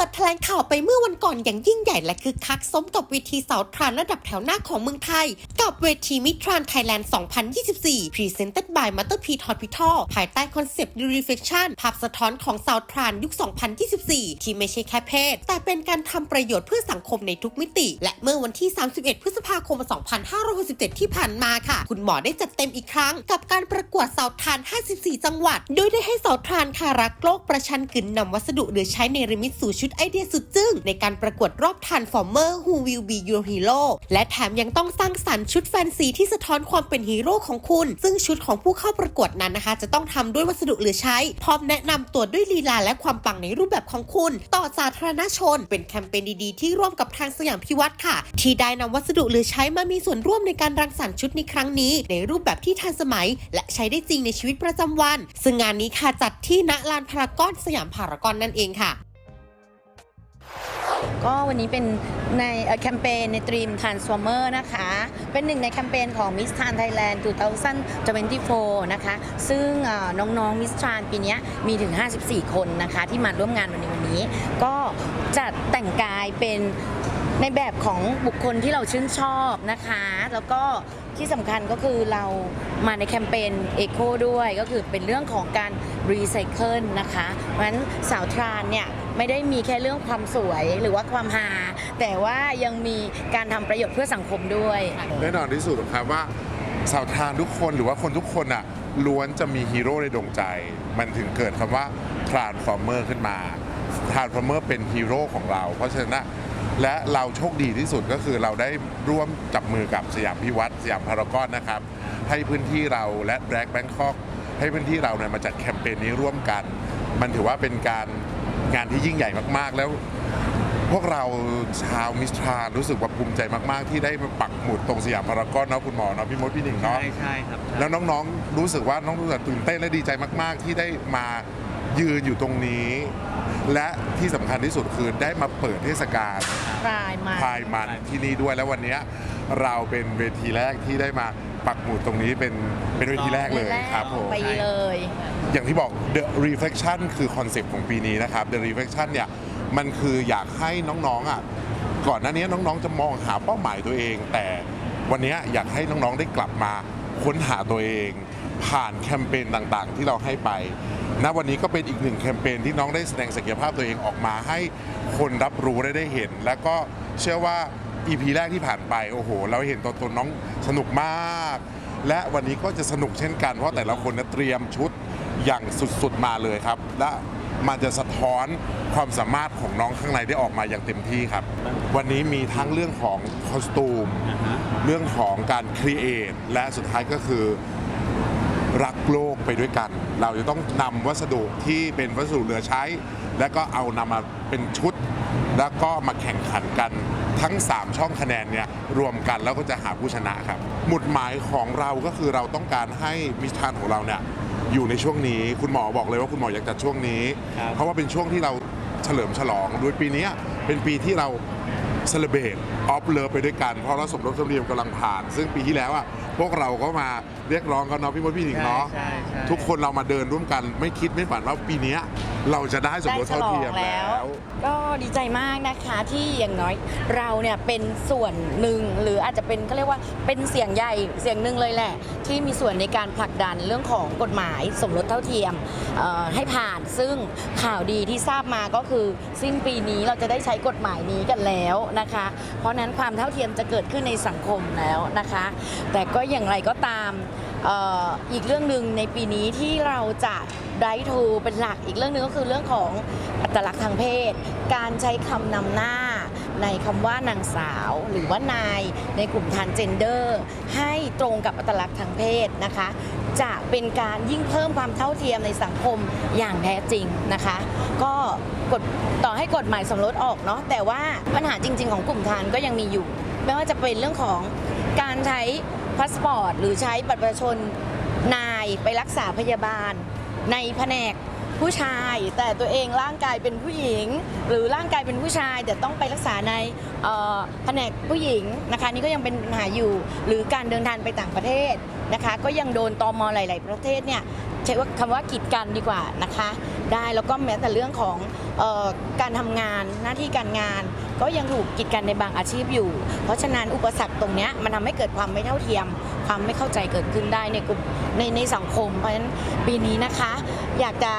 ปิดแถลงข่าวไปเมื่อวันก่อนอย่างยิ่งใหญ่และคึกคักสมกับเวทีสาวทรานระดับแถวหน้าของเมืองไทย กับเวทีมิทรานไทยแลนด์ 2024 Presented by m a t t e r p Hospital ภายใต้คอนเซปต์ The Reflection ภาพสะท้อนของสาวทรานยุค 2024 ที่ไม่ใช่แค่เพศ แต่เป็นการทำประโยชน์เพื่อสังคมในทุกมิติ และเมื่อวันที่ 31 พฤษภาคม 2567 ที่ผ่านมาค่ะ คุณหมอได้จัดเต็มอีกครั้ง กับการประกวดสาวทราน 54 จังหวัด โดยได้ให้สาวทรานคารักโลกประชันกึนนำวัสดุเหลือใช้ในริมิตสู่ชุดไอเดียสุดจึ้งในการประกวดรอบทันฟอร์เมอร์ Who Will Be Your Hero และแถมยังต้องสร้างสรรค์ชุดแฟนซีที่สะท้อนความเป็นฮีโร่ของคุณ ซึ่งชุดของผู้เข้าประกวดนั้นนะคะ จะต้องทำด้วยวัสดุเหลือใช้ พร้อมแนะนำตัวด้วยลีลาและความปังในรูปแบบของคุณ ต่อสาธารณชน เป็นแคมเปญดีๆ ที่ร่วมกับทางสยามพิวัตรค่ะ ที่ได้นำวัสดุเหลือใช้มามีส่วนร่วมในการรังสรรค์ชุดในครั้งนี้ ในรูปแบบที่ทันสมัย และใช้ได้จริงในชีวิตประจำวัน ซึ่งงานนี้ค่ะจัดที่ณลานพารากอนสยามพารากอนนั่นเองค่ะ ก็วันนี้เป็น ในแคมเปญในตรีม Transformer นะคะ เป็นหนึ่งในแคมเปญของ Miss Trans Thailand 2024 นะคะ ซึ่งน้องๆ Miss Tran ปีนี้มีถึง 54 คนนะคะ ที่มาร่วมงานวันในวันนี้ ก็จัดแต่งกายเป็นในแบบของบุคคลที่เราชื่นชอบนะคะ แล้วก็ที่สำคัญก็คือเรามาในแคมเปญ Eco ด้วยก็คือเป็นเรื่องของการรีไซเคิลนะคะเพราะฉะนั้นสาวทรานเนี่ยไม่ได้มีแค่เรื่องความสวยหรือว่าความฮาแต่ว่ายังมีการทำประโยชน์เพื่อสังคมด้วย แน่นอนที่สุดครับว่าสาวทานทุกคนหรือว่าคนทุกคนอะล้วนจะมีฮีโร่ในดวงใจ มันถึงเกิดคำว่า Transformer ขึ้นมา Transformer เป็นฮีโร่ของเรา เพราะฉะนั้นนะและเราโชคดีที่สุดก็คือเราได้ร่วมจับมือกับสยามพิวัตรสยามพารากอนนะครับ ให้พื้นที่เราและแบล็กแบงคอกให้พื้นที่เราเนี่ยมาจัดแคมเปญนี้ร่วมกัน มันถือว่าเป็นการงานที่ยิ่งใหญ่มากๆ แล้ว พวกเราชาวมิสทรารู้สึกว่าภูมิใจมากๆ ที่ได้มาปักหมุดตรงสยามพารากอนเนาะคุณหมอเนาะพี่มดพี่หนิงเนาะใช่ใช่ครับใช่แล้วน้องๆรู้สึกว่าน้องรู้สึกตื่นเต้นและดีใจมาก ๆ ที่ได้มายืนอยู่ตรงนี้ และที่สำคัญที่สุดคือได้มาเปิดเทศกาล ปลายมาพายมันที่นี่ด้วยแล้ววันเนี้ยเราเป็นเวทีแรกที่ได้มาปักหมุดตรงนี้เป็นเป็นเวทีแรกเลยครับผม ไปเลย อย่างที่บอก The Reflection คือคอนเซปต์ของปีนี้นะครับ The Reflection เนี่ย มันคืออยากให้น้องๆอะก่อนหน้านี้น้องๆจะมองหาเป้าหมายตัวเอง แต่วันนี้อยากให้น้องๆได้กลับมาค้นหาตัวเอง ผ่านแคมเปญต่างๆ ที่เราให้ไปณวันนี้ก็เป็นอีกหนึ่งแคมเปญที่น้องได้แสดงศักยภาพตัวเองออกมาให้คนรับรู้ได้ได้เห็น แล้วก็เชื่อว่า EP แรกที่ผ่านไปโอ้โห เราเห็นตัวตนน้องสนุกมาก และวันนี้ก็จะสนุกเช่นกันเพราะแต่ละคนเตรียมชุดอย่างสุดๆมาเลยครับและ มันจะสะท้อนความสามารถของน้องข้างในได้ออกมาอย่างเต็มที่ครับ วันนี้มีทั้งเรื่องของคอสตูมอ่าฮะเรื่องของการครีเอทและสุดท้ายก็คือรักโลกไปด้วยกัน เราจะต้องนำวัสดุที่เป็นวัสดุเหลือใช้ แล้วก็เอานำมาเป็นชุด แล้วก็มาแข่งขันกันทั้ง 3 ช่องคะแนนเนี่ยรวมกันแล้วก็จะหาผู้ชนะครับ หมุดหมายของเราก็คือเราต้องการให้มิชทานของเราเนี่ย อยู่ในช่วงนี้ คุณหมอบอกเลยว่าคุณหมออยากจัดช่วงนี้ ครับ เพราะว่าเป็นช่วงที่เราเฉลิมฉลองโดยปีเนี้ยเป็นปีที่เราเซเลเบตออฟเลิฟไปด้วยกัน เพราะเราสมรสสมเรียมกำลังผ่าน ซึ่งปีที่แล้วอะพวกเราก็มาเรียกร้องกันเนาะพี่มดพี่หนิงเนาะ ใช่ใช่ทุกคนเรามาเดินร่วมกันไม่คิดไม่ฝันว่าปีเนี้ยเราจะได้สมได้รสฉเท่าลองเทียมแล้แล้ววก็ดีใจมากนะคะที่อย่างน้อยเราเนี่ยเป็นส่วนหนึ่งหรืออาจจะเป็นเขาเรียกว่าเป็นเสียงใหญ่เสียงหนึ่งเลยแหละ ที่มีส่วนในการผลักดันเรื่องของกฎหมายสมรสเท่าเทียมเอ่อให้ผ่านซึ่งข่าวดีที่ทราบมาก็คือ สิ้นปีนี้เราจะได้ใช้กฎหมายนี้กันแล้วนะคะ เพราะฉะนั้นความเท่าเทียมจะเกิดขึ้นในสังคมแล้วนะคะ แต่ก็อย่างไรก็ตามเอ่ออีกเรื่องหนึ่งในปีนี้ที่เราจะ ไดทูเป็นหลักอีกเรื่องหนึ่งก็คือเรื่องของอัตลักษณ์ทางเพศ การใช้คำนำหน้าในคำว่านางสาวหรือว่านายในกลุ่มทานเจนเดอร์ ให้ตรงกับอัตลักษณ์ทางเพศนะคะ จะเป็นการยิ่งเพิ่มความเท่าเทียมในสังคมอย่างแท้จริงนะคะ ก็กฎต่อให้กฎหมายสมรสออกเนาะแต่ว่าปัญหาจริง ๆ ของกลุ่มทานก็ยังมีอยู่ ไม่ว่าจะเป็นเรื่องของการใช้พาสปอร์ตหรือใช้บัตรประชาชนนายไปรักษาพยาบาล ในแผนกผู้ชาย แต่ตัวเองร่างกายเป็นผู้หญิง หรือร่างกายเป็นผู้ชายแต่ต้องไปรักษาในแผนกผู้หญิงนะคะนี่ก็ยังเป็นปัญหาอยู่ หรือการเดินทางไปต่างประเทศนะคะก็ยังโดนตอมอหลาย ๆ ประเทศเนี่ยใช้ว่าคำว่ากีดกันดีกว่านะคะ ได้แล้วก็แม้แต่เรื่องของออการทำงานหน้าที่การงาน ก็ยังถูกกีดกันในบางอาชีพอยู่ เพราะฉะนั้นอุปสรรคตรงนี้มันทำให้เกิดความไม่เท่าเทียม ความไม่เข้าใจเกิดขึ้นได้ในกลุ่มในในสังคม เพราะฉะนั้นปีนี้นะคะ อยากจะ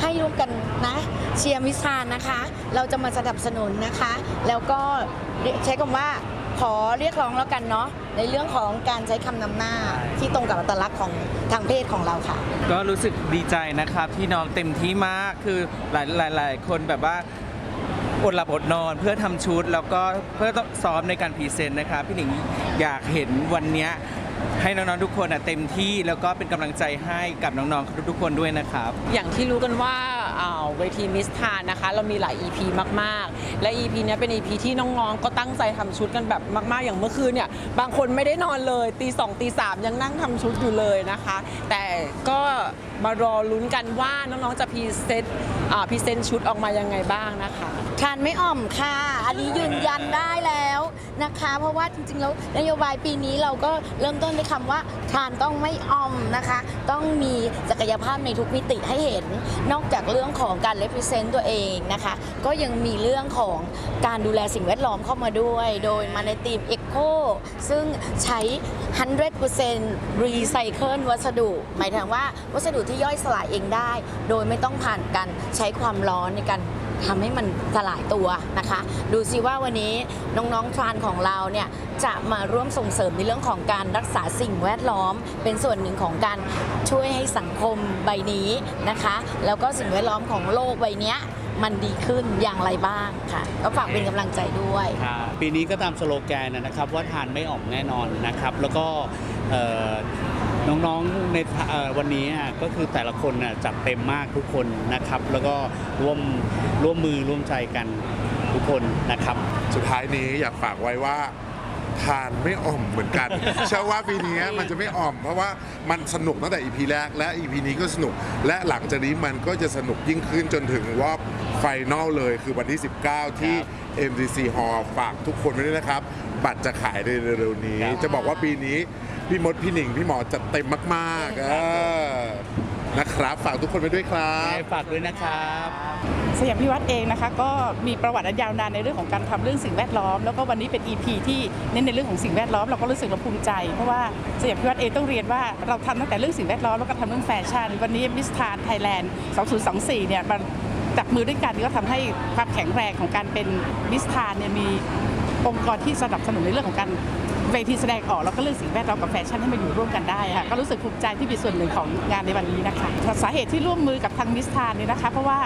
ให้ร่วมกันนะเชียร์มิสทานนะคะ เราจะมาสนับสนุนนะคะ แล้วก็ใช้คำว่าขอเรียกร้องแล้วกันเนาะในเรื่องของการใช้คำนำหน้าที่ตรงกับอัตลักษณ์ของทางเพศของเราค่ะ ก็รู้สึกดีใจนะครับที่น้องเต็มที่มากคือหลายหลายหลายคนแบบว่าอดหลับอดนอนเพื่อทำชุดแล้วก็เพื่อต้องซ้อมในการพรีเซนต์นะครับพี่หนิงอยากเห็นวันเนี้ย ให้น้องๆทุกคนอะเต็มที่แล้วก็เป็นกำลังใจให้กับน้องๆทุกๆคนด้วยนะครับ อย่างที่รู้กันว่า เวทีมิสทานนะคะ เรามีหลาย EP มากๆ และ EP นี้เป็น EP ที่น้องๆ ก็ตั้งใจทำชุดกันแบบมาก ๆ อย่างเมื่อคืนเนี่ย บางคนไม่ได้นอนเลยตีสองตีสามยังนั่งทำชุดอยู่เลยนะคะ แต่ก็มารอลุ้นกันว่าน้องๆ จะพรีเซนต์พรีเซนต์ชุดออกมายังไงบ้างนะคะทานไม่อ่อมค่ะ อันนี้ยืนยันได้แล้วนะคะ เพราะว่าจริงๆ แล้วนโยบายปีนี้เราก็เริ่มต้นด้วยคำว่าทานต้องไม่อ่อมนะคะ ต้องมีศักยภาพในทุกมิติให้เห็น นอกจากเรื่อง่องของการ represent ตัวเองนะคะ ก็ยังมีเรื่องของการดูแลสิ่งแวดล้อมเข้ามาด้วย โดยมาในทีม Eco ซึ่งใช้ 100% recycle วัสดุ หมายถึงว่าวัสดุที่ย่อยสลายเองได้ โดยไม่ต้องผ่านการใช้ความร้อนในการ ทำให้มันสลายตัวนะคะ ดูซิว่าวันนี้น้องๆทรานของเราเนี่ยจะมาร่วมส่งเสริมในเรื่องของการรักษาสิ่งแวดล้อม เป็นส่วนหนึ่งของการช่วยให้สังคมใบนี้นะคะ แล้วก็สิ่งแวดล้อมของโลกใบนี้มันดีขึ้นอย่างไรบ้างค่ะ ก็ฝากเป็นกำลังใจด้วยปีนี้ก็ตามสโลแกนนะครับว่าทานไม่ออกแน่นอนนะครับ แล้วก็ น้องๆในเอ่อวันนี้อะก็คือแต่ละคนน่ะจัดเต็มมากทุกคนนะครับ แล้วก็ร่วมร่วมมือร่วมใจกันทุกคนนะครับ สุดท้ายนี้อยากฝากไว้ว่าทานไม่อ่อมเหมือนกัน เชื่อว่าปีนี้มันจะไม่อ่อม เพราะว่ามันสนุกตั้งแต่ EP แรกและ EP นี้ก็สนุก และหลังจากนี้มันก็จะสนุกยิ่งขึ้นจนถึงรอบไฟนอลเลยคือวันที่ 19 ที่ MDC Hall ฝากทุกคนไว้ด้วยนะครับ บัตรจะขายในเร็วๆนี้ครับจะบอกว่าปีนี้ พี่มดพี่หนิงพี่หมอจัดเต็มมากๆเออนะครับฝากทุกคนไปด้วยครับ ฝากด้วยนะครับ สยามพิวัตรเองนะคะก็มีประวัติอันยาวนานในเรื่องของการทำเรื่องสิ่งแวดล้อม แล้วก็วันนี้เป็น EP ที่เน้นในเรื่องของสิ่งแวดล้อมเราก็รู้สึกเราภูมิใจ เพราะว่าสยามพิวัตรเองต้องเรียนว่าเราทำตั้งแต่เรื่องสิ่งแวดล้อมแล้วก็ทำเรื่องแฟชั่นวันนี้มิสทานไทยแลนด์ 2024 เนี่ยมันจับมือด้วยกันก็ทำให้ความแข็งแรงของการเป็นมิสทานเนี่ยมีองค์กรที่สนับสนุนในเรื่องของการ เวทีแสดงออกแล้วก็เรื่องสิ่งแวดล้อมกับแฟชั่นให้มาอยู่ร่วมกันได้ค่ะก็รู้สึกภูมิใจที่เป็นส่วนหนึ่งของงานในวันนี้นะคะสาเหตุที่ร่วมมือกับทางมิสทานเนี่ยนะคะ เพราะว่า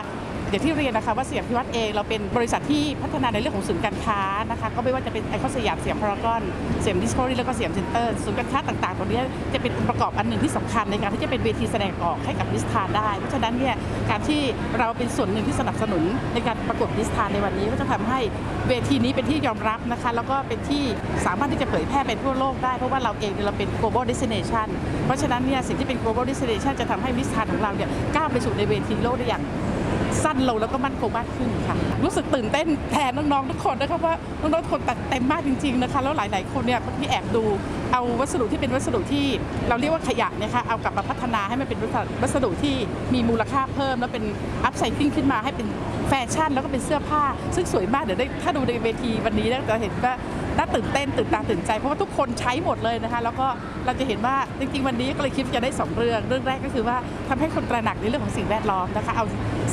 อย่างที่เรียนนะคะว่าสยามพิวัตรเองเราเป็นบริษัทที่พัฒนาในเรื่องของศูนย์การค้านะคะก็ไม่ว่าจะเป็นไอคอนสยามสยามพารากอนสยามดิสคัฟเวอรี่แล้วก็สยามเซ็นเตอร์ศูนย์การค้าต่างๆตรงนี้จะเป็นองค์ประกอบอันหนึ่งที่สำคัญในการที่จะเป็นเวทีแสดงออกให้กับดิสทานได้ เพราะฉะนั้นเนี่ยการที่เราเป็นส่วนหนึ่งที่สนับสนุนในการประกวดดิสทานในวันนี้ก็จะทำให้เวทีนี้เป็นที่ยอมรับนะคะแล้วก็เป็นที่สามารถที่จะเผยแพร่ไปทั่วโลกได้เพราะว่าเราเองเราเป็น global destination เพราะฉะนั้นเนี่ยสิ่งที่เป็น global destination จะทำให้ดิสทานของเราเนี่ยก้าวไปสู่ในเวทีโลกได้อย่าง สั้นลงแล้วก็มั่นคงมากขึ้นค่ะ รู้สึกตื่นเต้นแทนน้องๆทุกคนนะครับว่าน้องๆทุกคนตัดเต็มมากจริงๆนะคะ แล้วหลาย ๆ คนเนี่ยที่แอบดู เอาวัสดุที่เป็นวัสดุที่เราเรียกว่าขยะเนะคะเอากลับมาพัฒนาให้มันเป็นวัสดุที่มีมูลค่าเพิ่ม แล้วเป็นอัพไซคลิงขึ้นมาให้เป็นแฟชั่น แล้วก็เป็นเสื้อผ้า ซึ่งสวยมากเดี๋ยวได้ถ้าดูในเวทีวันนี้จะเห็นว่าน่าตื่นเต้นตื่นตาตื่นใจเพราะว่าทุกคนใช้หมดเลยนะคะ แล้วก็เราจะเห็นว่าจริงๆวันนี้ก็เลยคิดจะได้สองเรื่อง เรื่องแรกก็คือว่าทำให้คนตระหนักในเรื่องของสิ่งแวดล้อมนะคะเอา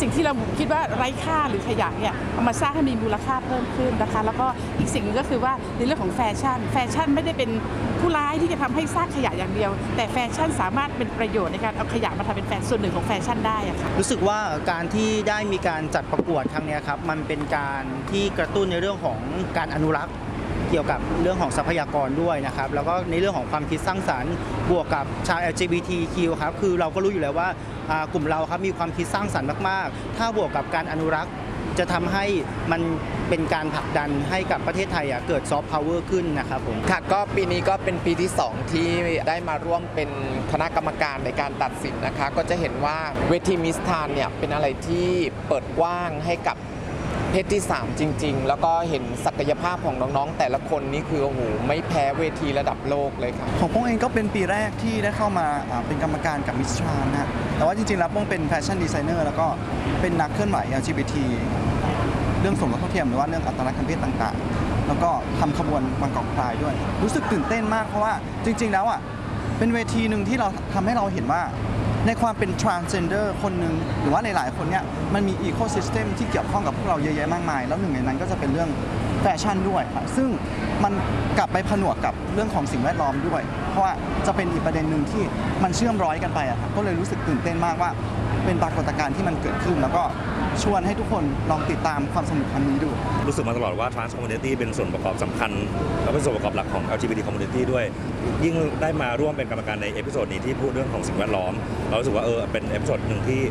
สิ่งที่เราคิดว่าไร้ค่าหรือขยะเนี่ยเอามาสร้างให้มีมูลค่าเพิ่มขึ้นนะคะ แล้วก็อีกสิ่งนึงก็คือว่าในเรื่องของแฟชั่น แฟชั่นไม่ได้เป็นผู้ร้ายที่จะทำให้สร้างขยะอย่างเดียว แต่แฟชั่นสามารถเป็นประโยชน์ในการเอาขยะมาทำเป็นแฟชั่นส่วนหนึ่งของแฟชั่นได้อะค่ะรู้สึกว่าการที่ได้มีการจัดประกวดครั้งนี้ครับมันเป็นการที่กระตุ้นในเรื่องของการอนุรักษ์เกี่ยวกับเรื่องของทรัพยากรด้วยนะครับ แล้วก็ในเรื่องของความคิดสร้างสรรค์ บวกกับชาว LGBTQ ครับคือเราก็รู้อยู่แล้วว่ากลุ่มเราครับมีความคิดสร้างสรรค์มาก ๆ ถ้าบวกกับการอนุรักษ์ จะทำให้มันเป็นการผลักดันให้กับประเทศไทยอะเกิดซอฟต์พาวเวอร์ขึ้นนะครับผมค่ะก็ปีนี้ก็เป็นปีที่ 2 ที่ได้มาร่วมเป็นคณะกรรมการในการตัดสินนะคะ ก็จะเห็นว่าเวทีมิสทานเนี่ยเป็นอะไรที่เปิดกว้างให้กับเพศที่ 3 จริง ๆ แล้วก็เห็นศักยภาพของน้องๆ แต่ละคนนี่คือโอ้โหไม่แพ้เวทีระดับโลกเลยค่ะของพวกเองก็เป็นปีแรกที่ได้เข้ามาอ่าเป็นกรรมการกับมิสทรานนะฮะแต่ว่าจริงๆแล้วป้องเป็นแฟชั่นดีไซเนอร์แล้วก็เป็นนักเคลื่อนไหว LGBT เรื่องสมรสเท่าเทียมหรือว่าเรื่องอัตลักษณ์เพศต่างๆ แล้วก็ทำขบวนวันกองพลายด้วย รู้สึกตื่นเต้นมากเพราะว่าจริง ๆ แล้วอะเป็นเวทีหนึ่งที่เราทำให้เราเห็นว่าในความเป็น transgender คนหนึ่งหรือว่าหลายๆ คนเนี่ยมันมี ecosystem ที่เกี่ยวข้องกับพวกเราเยอะแยะมากมาย แล้วหนึ่งในนั้นก็จะเป็นเรื่องแฟชั่นด้วยครับซึ่งมันกลับไปผนวกกับเรื่องของสิ่งแวดล้อมด้วย เพราะว่าจะเป็นอีกประเด็นหนึ่งที่มันเชื่อมร้อยกันไปอะครับก็เลยรู้สึกตื่นเต้นมากว่า เป็นปรากฏการณ์ที่มันเกิดขึ้น แล้วก็ ชวนให้ทุกคนลองติดตามความสนุกครั้งนี้ดู รู้สึกมาตลอดว่า trans community เป็นส่วนประกอบสำคัญ และเป็นส่วนประกอบหลักของ LGBT community ด้วย ยิ่งได้มาร่วมเป็นกรรมการในเอพิโซดนี้ที่พูดเรื่องของสิ่งแวดล้อม เรารู้สึกว่าเออเป็นเอพิโซดหนึ่งที่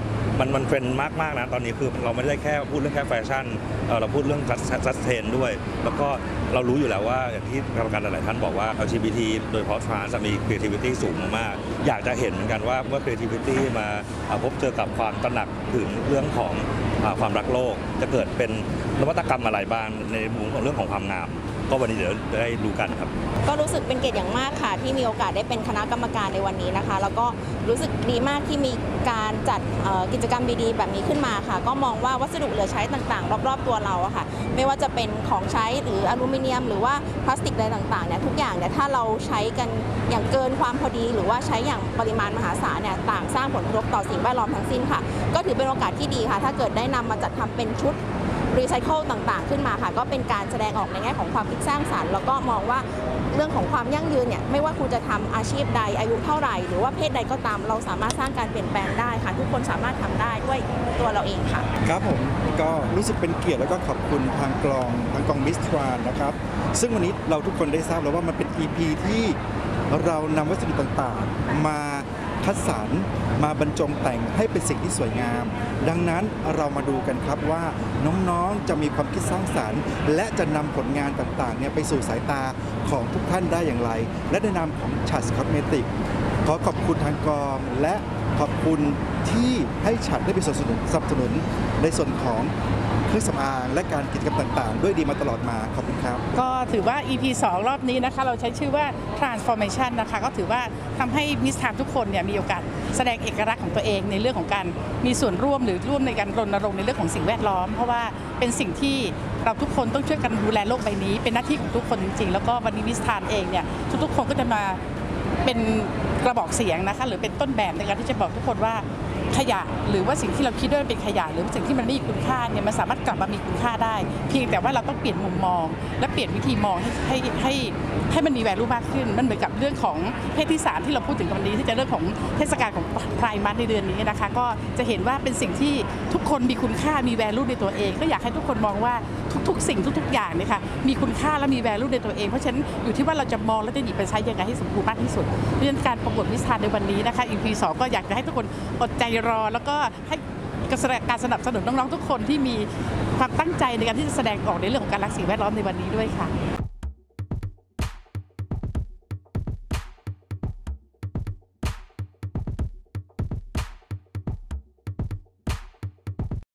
มันมันเทรนด์มากๆนะตอนนี้คือเราไม่ได้แค่พูดเรื่องแค่แฟชั่นเออเราพูดเรื่อง just t r a i n ด้วย แล้วก็ เรารู้อยู่แล้วว่าอย่างที่กรรมการหลายๆท่านบอกว่า LGBT โดยเฉพาะทรานส์มี creativity สูงมากๆอยากจะเห็นเหมือนกันว่าเมื่อ creativity มาพบเจอกับความตระหนักถึงเรื่องของความรักโลก จะเกิดเป็นนวัตกรรมอะไรบ้างในมุมของเรื่องของความงาม ก็วันนี้เดี๋ยวได้ดูกันครับ ก็รู้สึกเป็นเกียรติอย่างมากค่ะ ที่มีโอกาสได้เป็นคณะกรรมการในวันนี้นะคะ แล้วก็รู้สึกดีมากที่มีการจัดกิจกรรมดีๆ แบบนี้ขึ้นมาค่ะ ก็มองว่าวัสดุเหลือใช้ต่างๆ รอบๆตัวเราอะค่ะ ไม่ว่าจะเป็นของใช้หรืออลูมิเนียม หรือว่าพลาสติกอะไรต่างๆเนี่ยทุกอย่างเนี่ยถ้าเราใช้กันอย่างเกินความพอดี หรือว่าใช้อย่างปริมาณมหาศาลเนี่ยต่างสร้างผลกระทบต่อสิ่งแวดล้อมทั้งสิ้นค่ะ ก็ถือเป็นโอกาสที่ดีค่ะ ถ้าเกิดได้นำมาจัดทำเป็นชุด รีไซเคิลต่างๆ ขึ้นมาค่ะ ก็เป็นการแสดงออกในแง่ของความคิดสร้างสรรค์แล้วก็มองว่าเรื่องของความยั่งยืนเนี่ยไม่ว่าคุณจะทำอาชีพใดอายุเท่าไหร่ หรือว่าเพศใดก็ตาม เราสามารถสร้างการเปลี่ยนแปลงได้ค่ะ ทุกคนสามารถทำได้ด้วยตัวเราเองค่ะ ครับผมก็รู้สึกเป็นเกียรติแล้วก็ขอบคุณทางกลองทางกองมิสทรานนะครับ ซึ่งวันนี้เราทุกคนได้ทราบแล้วว่ามันเป็น EP ที่เรานำวัสดุต่างๆ มา คัดสรรมาบรรจงแต่งให้เป็นสิ่งที่สวยงาม ดังนั้นเรามาดูกันครับว่าน้องๆจะมีความคิดสร้างสรรค์ และจะนำผลงานต่างๆเนี่ยไปสู่สายตาของทุกท่านได้อย่างไร และในนามของชัดคอสเมติกขอขอบคุณทางกองและ ขอบคุณที่ให้ฉัดได้ไปสนับสนุนสนับสนุนในส่วนของเครื่องสำอางและการกิจกรรมต่างๆ ด้วยดีมาตลอดมาขอบคุณครับ ก็ถือว่า EP 2 รอบนี้นะคะ เราใช้ชื่อว่า transformation นะคะ ก็ถือว่าทำให้มิสทามทุกคนเนี่ยมีโอกาสแสดงเอกลักษณ์ของตัวเองในเรื่องของการมีส่วนร่วมหรือร่วมในการรณรงค์ในเรื่องของสิ่งแวดล้อม เพราะว่าเป็นสิ่งที่เราทุกคนต้องช่วยกันดูแลโลกใบนี้ เป็นหน้าที่ของทุกคนจริงๆ แล้วก็วันนี้มิสทามเองเนี่ยทุกๆ คนก็จะมา เป็น กระบอกเสียงนะคะ หรือเป็นต้นแบบในการที่จะบอกทุกคนว่า ขยะ หรือว่าสิ่งที่เราคิดว่าเป็นขยะ หรือสิ่งที่มันไม่มีคุณค่าเนี่ยมันสามารถกลับมามีคุณค่าได้ เพียงแต่ว่าเราต้องเปลี่ยนมุมมอง และเปลี่ยนวิธีมองให้ให้ให้ให้มันมีแวลูมากขึ้น มันเหมือนกับเรื่องของเพศที่สามที่เราพูดถึงกันวันนี้ที่จะเรื่องของเทศกาลของไพร์มันในเดือนนี้นะคะ ก็จะเห็นว่าเป็นสิ่งที่ทุกคนมีคุณค่ามีแวลูในตัวเอง ก็อยากให้ทุกคนมองว่าทุกๆ สิ่งทุก ๆ อย่างเนี่ยค่ะมีคุณค่าและมีแวลูในตัวเองเพราะฉะนั้นอยู่ที่ว่าเราจะมองและจะหยิบไปใช้ยังไงให้สมบูรณ์มากที่สุดเพราะฉะนั้นการประกวดมิสทาในวันนี้นะคะ EP 2ก็อยากจะให้ทุกคนอดใจรอ แล้วก็ให้การสนับสนุนน้องๆทุกคนที่มีความตั้งใจในการที่จะแสดงออกในเรื่องของการรักสิ่งแวดล้อมในวันนี้ด้วยค่ะ